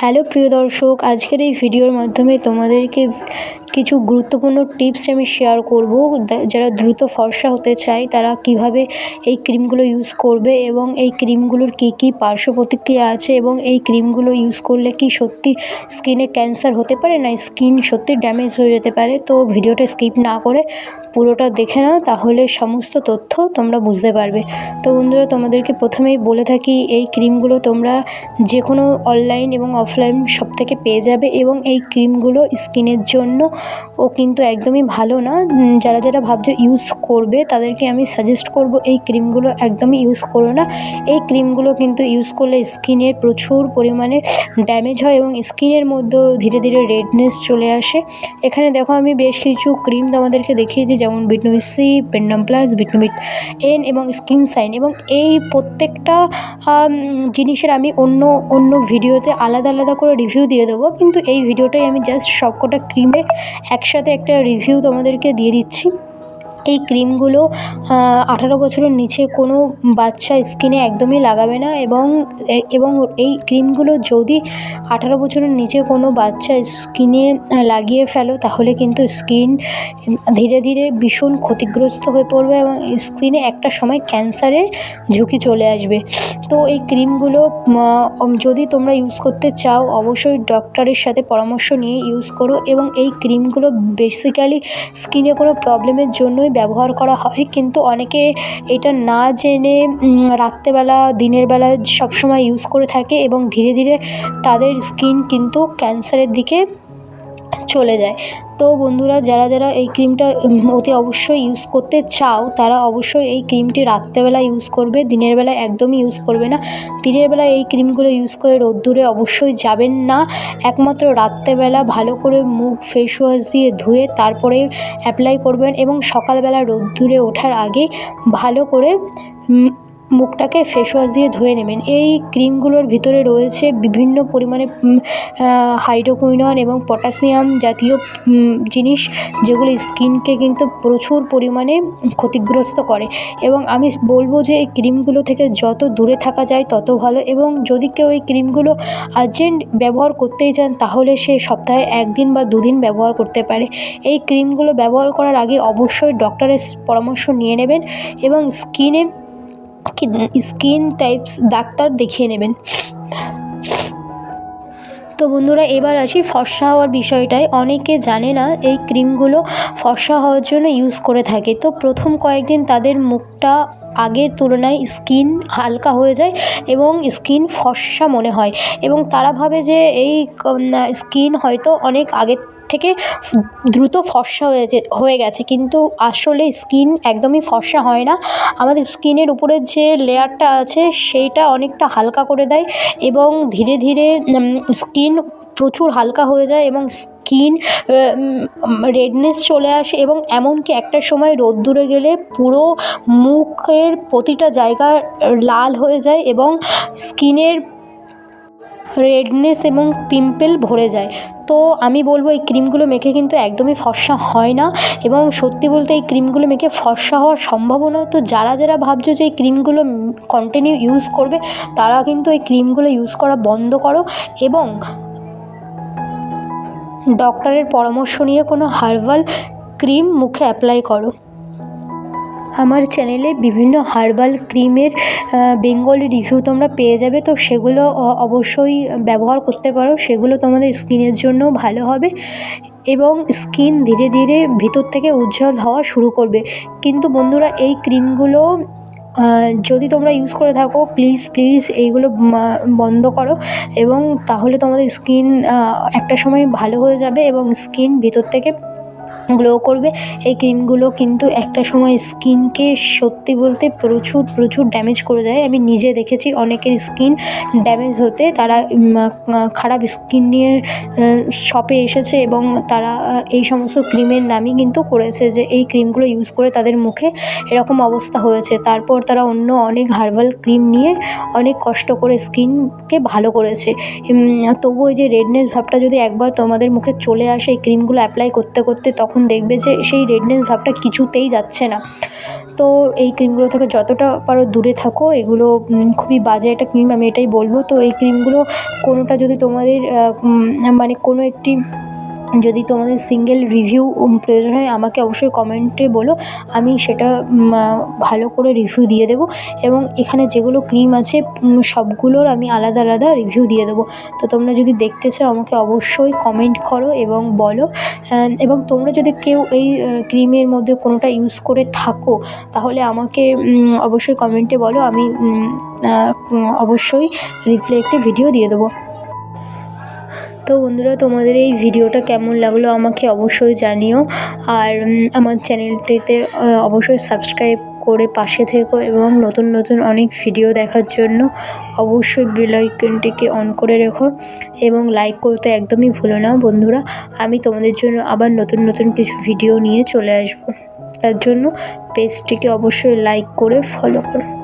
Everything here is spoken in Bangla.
হ্যালো প্রিয় দর্শক আজকের এই ভিডিওর মাধ্যমে তোমাদেরকে কিছু গুরুত্বপূর্ণ টিপস আমি শেয়ার করব যারা দ্রুত ফর্সা হতে চায়, তারা কীভাবে এই ক্রিমগুলো ইউজ করবে এবং এই ক্রিমগুলোর কী কী পার্শ্ব প্রতিক্রিয়া আছে এবং এই ক্রিমগুলো ইউজ করলে কি সত্যি স্কিনে ক্যান্সার হতে পারে না স্কিন সত্যি ড্যামেজ হয়ে যেতে পারে? তো ভিডিওটা স্কিপ না করে পুরোটা দেখে নাও, তাহলে সমস্ত তথ্য তোমরা বুঝতে পারবে। তো বন্ধুরা, তোমাদেরকে প্রথমেই বলে থাকি, এই ক্রিমগুলো তোমরা যে কোনো অনলাইন এবং অফলাইন সব থেকে পেয়ে যাবে এবং এই ক্রিমগুলো স্কিনের জন্য ও কিন্তু একদমই ভালো না। যারা যারা ভাবছ ইউজ করবে, তাদেরকে আমি সাজেস্ট করব, এই ক্রিমগুলো একদমই ইউজ করো না। এই ক্রিমগুলো কিন্তু ইউজ করলে স্কিনের প্রচুর পরিমাণে ড্যামেজ হয় এবং স্কিনের মধ্যেও ধীরে ধীরে রেডনেস চলে আসে। এখানে দেখো আমি বেশ কিছু ক্রিম তোমাদেরকে দেখিয়েছি, যেমন ভিটামিন সি পেন্ডাম প্লাস ভিটামিন এন এবং স্কিন সাইন এবং এই প্রত্যেকটা জিনিসের আমি অন্য অন্য ভিডিওতে আলাদা আলাদা করে রিভিউ দিয়ে দেবো। কিন্তু এই ভিডিওটাই আমি জাস্ট সবকটা ক্রিমের একসাথে একটা রিভিউ তোমাদেরকে দিয়ে দিচ্ছি। এই ক্রিমগুলো আঠারো বছরের নিচে কোনো বাচ্চা স্কিনে একদমই লাগাবে না এবং এবং এই ক্রিমগুলো যদি আঠারো বছরের নিচে কোনো বাচ্চা স্কিনে লাগিয়ে ফেলো, তাহলে কিন্তু স্কিন ধীরে ধীরে ভীষণ ক্ষতিগ্রস্ত হয়ে পড়বে এবং স্কিনে একটা সময় ক্যান্সারের ঝুঁকি চলে আসবে। তো এই ক্রিমগুলো যদি তোমরা ইউজ করতে চাও, অবশ্যই ডক্টরের সাথে পরামর্শ নিয়ে ইউজ করো এবং এই ক্রিমগুলো বেসিক্যালি স্কিনে কোনো প্রবলেমের জন্যই ব্যবহার করা হয়, কিন্তু অনেকে এটা না জেনে রাত্রেবেলা, দিনের বেলা সবসময় ইউজ করে থাকে এবং ধীরে ধীরে তাদের স্কিন কিন্তু ক্যান্সারের দিকে চলে যায়। তো বন্ধুরা, যারা যারা এই ক্রিমটা অতি অবশ্যই ইউজ করতে চাও, তারা অবশ্যই এই ক্রিমটি রাত্রেবেলা ইউজ করবে, দিনের বেলায় একদমই ইউজ করবে না। দিনের বেলায় এই ক্রিমগুলো ইউজ করে রোদ্দুরে অবশ্যই যাবেন না। একমাত্র রাত্রেবেলা ভালো করে মুখ ফেস ওয়াশ দিয়ে ধুয়ে তারপরে অ্যাপ্লাই করবেন এবং সকালবেলা রোদ্দুরে ওঠার আগে ভালো করে মুখটাকে ফেস ওয়াশ দিয়ে ধুয়ে নেবেন। এই ক্রিমগুলোর ভিতরে রয়েছে বিভিন্ন পরিমাণে হাইড্রোকুইনন এবং পটাশিয়াম জাতীয় জিনিস যেগুলো স্কিনকে কিন্তু প্রচুর পরিমাণে ক্ষতিগ্রস্ত করে। এবং আমি বলব যে এই ক্রিমগুলো থেকে যত দূরে থাকা যায় তত ভালো এবং যদি কেউ এই ক্রিমগুলো আর্জেন্ট ব্যবহার করতেই চান তাহলে সে সপ্তাহে একদিন বা দুদিন ব্যবহার করতে পারে। এই ক্রিমগুলো ব্যবহার করার আগে অবশ্যই ডক্টরের পরামর্শ নিয়ে নেবেন এবং স্কিনে স্কিন টাইপস ডাক্তার দেখিয়ে নেবেন। তো বন্ধুরা, এবার আসি ফর্সা হওয়ার বিষয়টায়। অনেকে জানে না এই ক্রিমগুলো ফর্সা হওয়ার জন্য ইউজ করে থাকে। তো প্রথম কয়েকদিন তাদের মুখটা আগের তুলনায় স্কিন হালকা হয়ে যায় এবং স্কিন ফর্সা মনে হয়। এবং তারা ভাবে যে এই স্কিন হয়তো অনেক আগের থেকে দ্রুত ফর্সা হয়ে হয়ে গেছে। কিন্তু আসলে স্কিন একদমই ফর্সা হয় না। আমাদের স্কিনের উপরের যে লেয়ারটা আছে, সেইটা অনেকটা হালকা করে দেয় এবং ধীরে ধীরে স্কিন প্রচুর হালকা হয়ে যায় এবং স্কিন রেডনেস চলে আসে এবং এমনকি একটা সময় রোদ্দুরে গেলে পুরো মুখের প্রতিটা জায়গা লাল হয়ে যায় এবং স্কিনের রেডনেস এবং পিম্পল ভরে যায়। তো আমি বলব, এই ক্রিমগুলো মেখে কিন্তু একদমই ফর্সা হয় না এবং সত্যি বলতে এই ক্রিমগুলো মেখে ফর্সা হওয়ার সম্ভাবনা তো যারা যারা ভাবছ যে এই ক্রিমগুলো কন্টিনিউ ইউজ করবে, তারা কিন্তু এই ক্রিমগুলো ইউজ করা বন্ধ করো এবং ডক্টরের পরামর্শ নিয়ে কোনো হার্বাল ক্রিম মুখে অ্যাপ্লাই করো। আমার চ্যানেলে বিভিন্ন হার্বাল ক্রিমের বেঙ্গলি রিভিউ তোমরা পেয়ে যাবে। তো সেগুলো অবশ্যই ব্যবহার করতে পারো। সেগুলো তোমাদের স্কিনের জন্যও ভালো হবে এবং স্কিন ধীরে ধীরে ভিতর থেকে উজ্জ্বল হওয়া শুরু করবে। কিন্তু বন্ধুরা, এই ক্রিমগুলো যদি তোমরা ইউজ করে থাকো প্লিজ প্লিজ এইগুলো বন্ধ করো এবং তাহলে তোমাদের স্কিন একটা সময় ভালো হয়ে যাবে এবং স্কিন ভিতর থেকে গ্লো করবে। এই ক্রিমগুলো কিন্তু একটা সময় স্কিনকে সত্যি বলতে প্রচুর প্রচুর ড্যামেজ করে দেয়। আমি নিজে দেখেছি অনেকের স্কিন ড্যামেজ হতে তারা খারাপ স্কিন নিয়ে শপে এসেছে এবং তারা এই সমস্ত ক্রিমের নামই কিন্তু করেছে যে এই ক্রিমগুলো ইউজ করে তাদের মুখে এরকম অবস্থা হয়েছে। তারপর তারা অন্য অনেক হার্বাল ক্রিম নিয়ে অনেক কষ্ট করে স্কিনকে ভালো করেছে। তবুও ওই যে রেডনেস ভাবটা যদি একবার তোমাদের মুখে চলে আসে, এই ক্রিমগুলো অ্যাপ্লাই করতে করতে তখন তখন দেখবে যে সেই রেডনেস ভাবটা কিছুতেই যাচ্ছে না। তো এই ক্রিমগুলো থেকে যতটা পারো দূরে থাকো, এগুলো খুবই বাজে একটা ক্রিম আমি এটাই বলব। তো এই ক্রিমগুলো কোনোটা যদি তোমাদের মানে কোনো একটি যদি তোমাদের সিঙ্গেল রিভিউ প্রয়োজন হয়, আমাকে অবশ্যই কমেন্টে বলো। আমি সেটা ভালো করে রিভিউ দিয়ে দেবো এবং এখানে যেগুলো ক্রিম আছে সবগুলোর আমি আলাদা আলাদা রিভিউ দিয়ে দেবো। তো তোমরা যদি দেখতে চাও, আমাকে অবশ্যই কমেন্ট করো এবং বলো। এবং তোমরা যদি কেউ এই ক্রিমের মধ্যে কোনোটা ইউজ করে থাকো, তাহলে আমাকে অবশ্যই কমেন্টে বলো। আমি অবশ্যই রিপ্লাই একটি ভিডিও দিয়ে দেবো। তো বন্ধুরা, তোমাদের এই ভিডিওটা কেমন লাগল আমাকে অবশ্যই জানিও। আর আমার চ্যানেলটিতে অবশ্যই সাবস্ক্রাইব করে পাশে থেকো এবং নতুন নতুন অনেক ভিডিও দেখার জন্য অবশ্যই বেল আইকনটিকে অন করে রেখো এবং লাইক করতে একদমই ভুলো না বন্ধুরা। আমি তোমাদের জন্য আবার নতুন নতুন কিছু ভিডিও নিয়ে চলে আসব। তার জন্য পেজটিকে অবশ্যই লাইক করে ফলো করো।